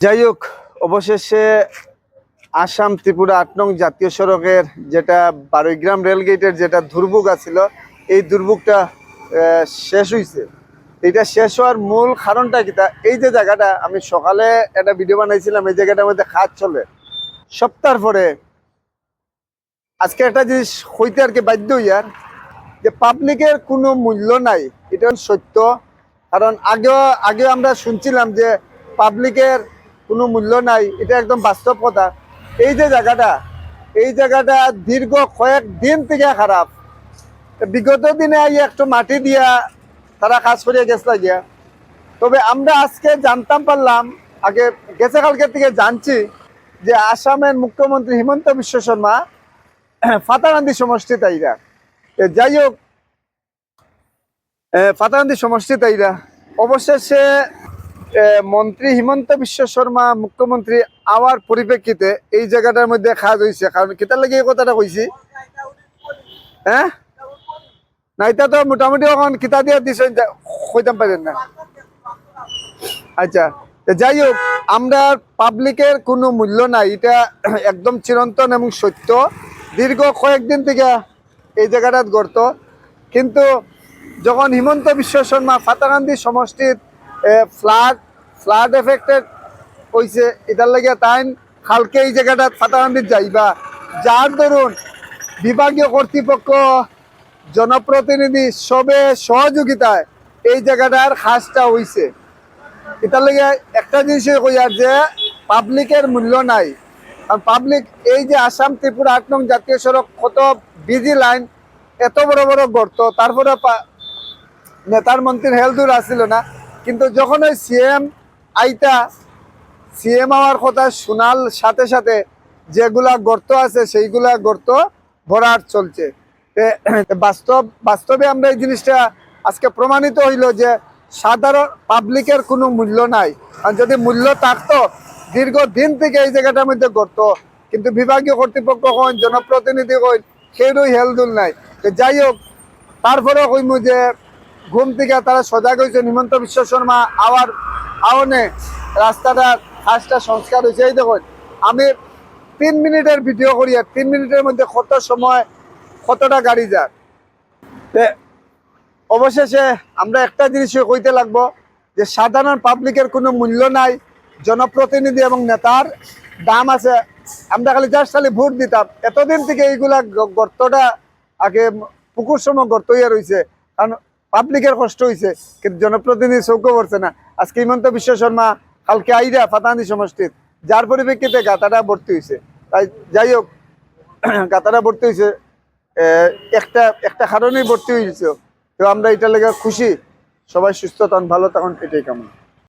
যাই হোক, অবশেষে আসাম ত্রিপুরা আট নং জাতীয় সড়কের যেটা বারোইগ্রাম রেলগেটের যেটা দুর্ভোগ আছিল, এই দুর্ভোগটা শেষ হয়েছে এটা শেষ হওয়ার মূল কারণটা কিটা এই যে জায়গাটা, আমি সকালে একটা ভিডিও বানাইছিলাম, এই জায়গাটার মধ্যে কাজ চলে। সপ্তাহ পরে আজকে একটা জিনিস হইতে আর কি বাধ্য হইয়ার যে পাবলিকের কোনো মূল্য নাই। এটা সত্য। কারণ আগেও আগে আমরা শুনছিলাম যে পাবলিকের কোনো মূল্য নাই এটা একদম বাস্তব কথা এই যে জায়গাটা এই জায়গাটা দীর্ঘ কয়েক দিন থেকে খারাপ। বিগত দিনে একটু মাটি দিয়া তারা কাজ করিয়া গেছিল গিয়া তবে আমরা আজকে জানতাম পারলাম আগে গেছে কালকে থেকে জানছি যে আসামের মুখ্যমন্ত্রী হিমন্ত বিশ্ব শর্মা ফাতারান্দি সমষ্টি তাইরা যাই হোক এ, ফাতারান্দি সমষ্টি তাইরা অবশেষে মন্ত্রী হিমন্ত বিশ্ব শর্মা, মুখ্যমন্ত্রী আওয়ার পরিপ্রেক্ষিতে এই জায়গাটার মধ্যে খাজ হয়েছে কারণ কিতার লাগে এই কথাটা কইছি? হ্যাঁ না এটা তো মোটামুটি এখন কিতা দিয়ে দিছে কইতাম পারেন না। আচ্ছা যাই হোক, আমরা পাবলিকের কোনো মূল্য নাই। এটা একদম চিরন্তন এবং সত্য। দীর্ঘ কয়েকদিন থেকে এই জায়গাটাত গড়ত কিন্তু যখন হিমন্ত বিশ্ব শর্মা ফাতাকান্দি সমষ্টির ফ্লাড ফ্লাড এফেক্টেড হয়েছে এটার লাগে তাই কালকে এই জায়গাটাত ফাতাকান্দিত যাইবা। যার দরুন বিভাগীয় কর্তৃপক্ষ, জনপ্রতিনিধি সবে সহযোগিতায় এই জায়গাটার খাসটা হইছে। এটার লাগে একটা জিনিসই কইয়ার যে, পাবলিকের মূল্য নাই। কারণ পাবলিক এই যে আসাম ত্রিপুরা আট নং জাতীয় সড়ক কত বিজি লাইন এত বড় বড় গর্ত, তারপরে নেতার মন্ত্রীর হেলদুর আসছিল না। কিন্তু যখন ওই সিএম আইতা সিএম হওয়ার কথা শোনাল সাথে সাথে যেগুলা গর্ত আছে সেইগুলা গর্ত ভরাট চলছে। বাস্তব, বাস্তবে আমরা এই জিনিসটা আজকে প্রমাণিত হইল যে সাধারণ পাবলিকের কোনো মূল্য নাই। আর যদি মূল্য থাকতো দীর্ঘ দিন থেকে এই জায়গাটার মধ্যে গর্ত। কিন্তু বিভাগীয় কর্তৃপক্ষ হন, জনপ্রতিনিধি হন সেইরই হেলদুল নাই। তো যাই হোক তারপরে কইমু যে ঘুম থেকে তারা সজাগ হয়েছে। হিমন্ত বিশ্ব শর্মা, আওয়ার আওনে রাস্তাটা কাজটা সংস্কার হয়েছে। এই দেখুন, আমি তিন মিনিটের ভিডিও করি, আর তিন মিনিটের মধ্যে কত সময়, কতটা গাড়ি তে, অবশেষে আমরা একটা জিনিসই কইতে লাগবো, যে সাধারণ পাবলিকের কোনো মূল্য নাই, জনপ্রতিনিধি এবং নেতার দাম আছে। আমরা খালি জাস্ট খালি ভোট দিতাম। এতদিন থেকে এইগুলা গর্তটা আগে পুকুর সময় গর্ত হইয়া রয়েছে কারণ পাবলিকের কষ্ট হয়েছে কিন্তু জনপ্রতিনিধি চৌকো করছে না। আজকে হিমন্ত বিশ্ব শর্মা কালকে আইরা ফাতানি সমষ্টির। যার পরিপ্রেক্ষিতে গাতাটা ভর্তি হয়েছে তাই যাই হোক, গাতাটা ভর্তি হয়েছে একটা একটা কারণেই ভর্তি হয়েছে তো আমরা এটা লেগে খুশি। সবাই সুস্থ তখন ভালো তখন এটাই কামনা।